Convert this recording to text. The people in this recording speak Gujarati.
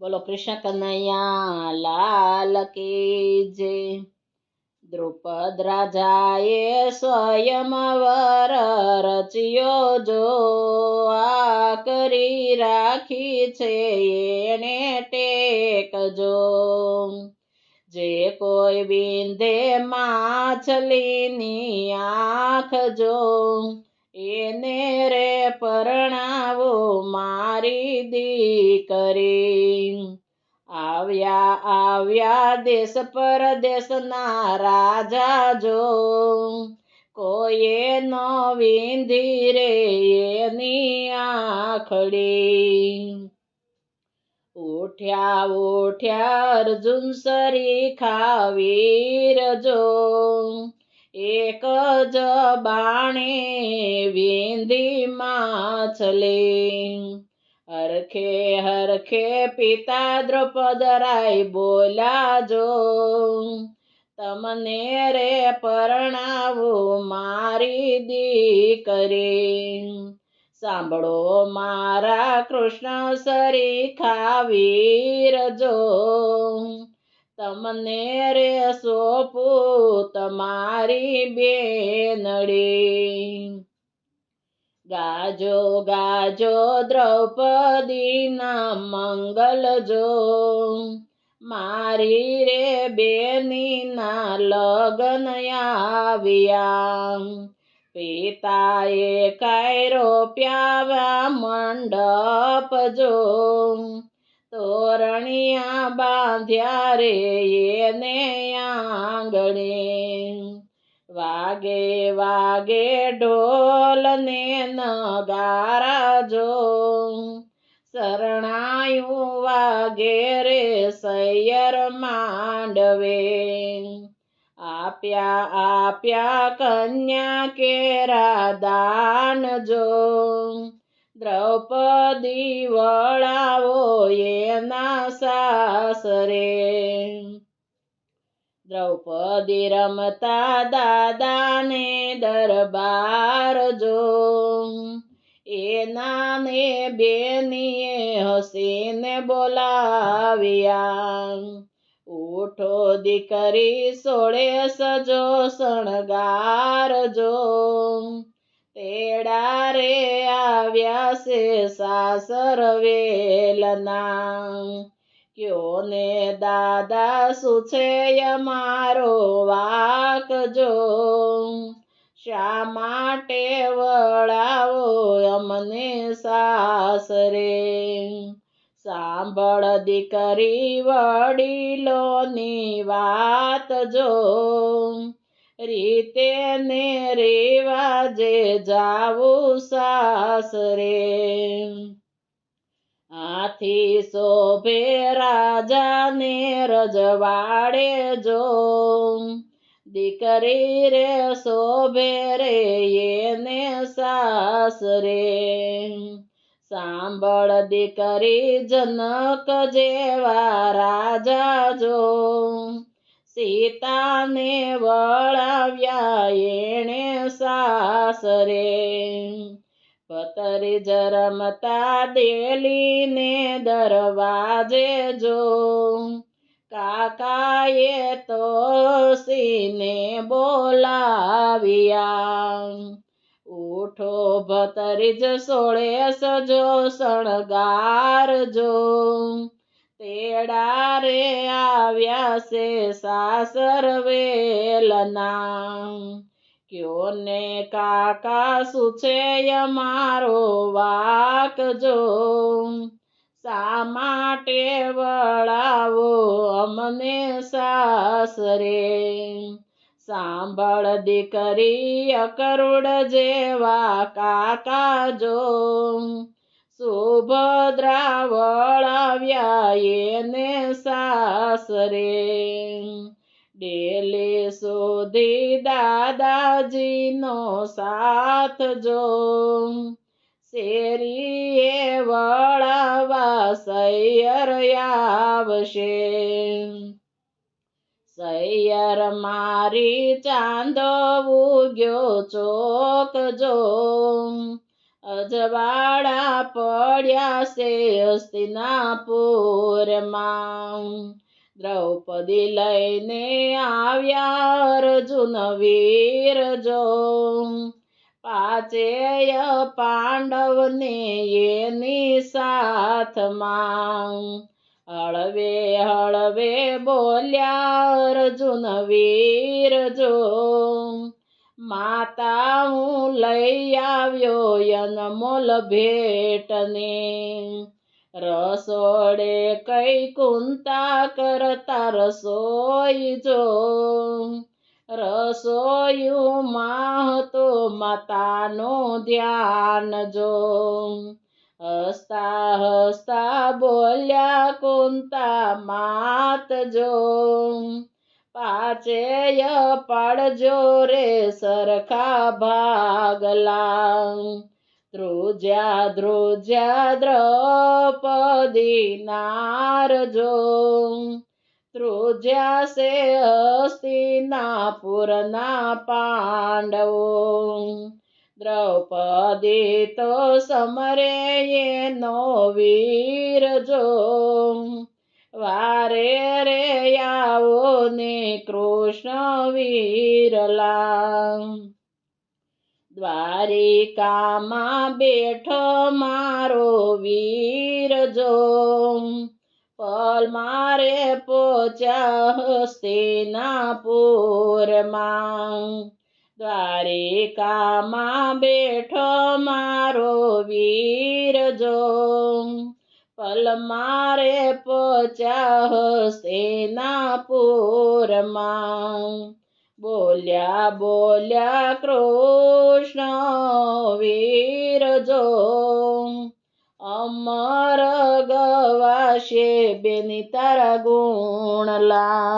બોલો કૃષ્ણ કનૈયા લાલ કી જે દ્રુપદ રાજાએ સ્વયંવર રચ્યો જો આ કરી રાખી છે એને ટેકજો. જે કોઈ બિંદે માછલીની આંખ જો એને રે પરણાવો મારી દીકરી. આવ્યા આવ્યા દેશ પરદેશના રાજા જો કોઈએ ન વિંધી રે એની આખડી. ઉઠ્યા ઉઠ્યા અર્જુન સરી ખાવીર જો એક જ બાણે વિંધી માછલી. હરખે હરખે પિતા દ્રુપદ રાય બોલ્યા જો તમને રે પરણાવું મારી દીકરી સાંભળો મારા કૃષ્ણ સરી ખાવીર જો તમને રે સોપું તમારી બેનડી ગાજો ગાજો દ્રૌપદીના મંગલ જો. મારી રે બેનીના લગ્ન આવ્યા. પિતાએ કાયરો પ્યાવા મંડપ જો. તોરણિયા બાંધ્યા રે એને આંગણે. વાગે વાગે ઢોલ ને નગારા જો શરણાયું વાગે રે સૈયર માંડવે. આપ્યા આપ્યા કન્યા કેરા દાન જો દ્રૌપદી વળાવો એના સાસરે. દ્રૌપદી રમતા દાદાને દરબાર જો. એના ને બેનીએ હસીને બોલાવ્યા. ઉઠો દીકરી, સોળે સજો શણગાર જો. તેડા રે આવ્યા છે સાસર વેલના. કયો ને દાદા શું છે અમારો વાક જો શા માટે વળાવો અમને સાસરે સાંભળ દીકરી વડીલોની વાત જો રીતે ને રેવાજે જાવું સાસરે આથી શોભે રાજાને રજવાડે જો. દીકરી રે, શોભે રે, એને સાસરે સાંભળ દીકરી જનક જેવા રાજા જો. સીતાને વળાવ્યા એણે સાસરે પતરી જરમતા દેલીને દરવાજે જો. કાકાએ તો સીને બોલાવ્યા. ઉઠો ભતરીજ સોળે સજો શણગાર જો. તેડા રે આવ્યા છે સાસર વેલના. કયો ને કાકા શું છે અમારો વાક જો શા માટે વળાવો અમને સાસરે સાંભળ દીકરી અકરુડ જેવા કાકા જો સુભદ્રા વળાવ્યા એને સાસરે ડેલે સુધી દાદાજીનો સાથ જો. શેરીએ વળાવા સૈયર આવશે. સૈયર મારી ચાંદો ઉગ્યો ચોક જો. અજવાળા પડ્યા છે હસ્તિનાપુરમાં. દ્રૌપદી લઈને આવ્યા અર્જુન વીર જો. પાચેય પાંડવને એની સાથમાં હળવે હળવે બોલ્યા અર્જુન વીર જો. માતા હું લઈ આવ્યો અનમોલ ભેટને. રસોડે કઈ કુંતા કરતા રસોઈ જો. રસોયું માહતો માતાનું ધ્યાન જો. હસતા હસતા બોલ્યા કુંતા માત જો. પાચેય પાડજો રે સરખા ભાગલા. ધ્રુજ્યા ધ્રુજ્યા દ્રૌપદી નારજો. ધ્રુજ્યા સે હસ્તિનાપુરના પાંડવો. દ્રૌપદી તો સમરે એનો વીર જો. વારે રે આવો ને કૃષ્ણ વીરલા. દ્વારિકામાં બેઠો મારો વીર જો. પલ મારે પોચા હસ્તિનાપુરમાં દ્વારિકામાં બેઠો મારો વીર જો. પલ મારે પોચા હસ્તિનાપુરમાં બોલ્યા બોલ્યા કૃષ્ણ વીર જો અમર ગવાશે બેની તારા ગુણલા.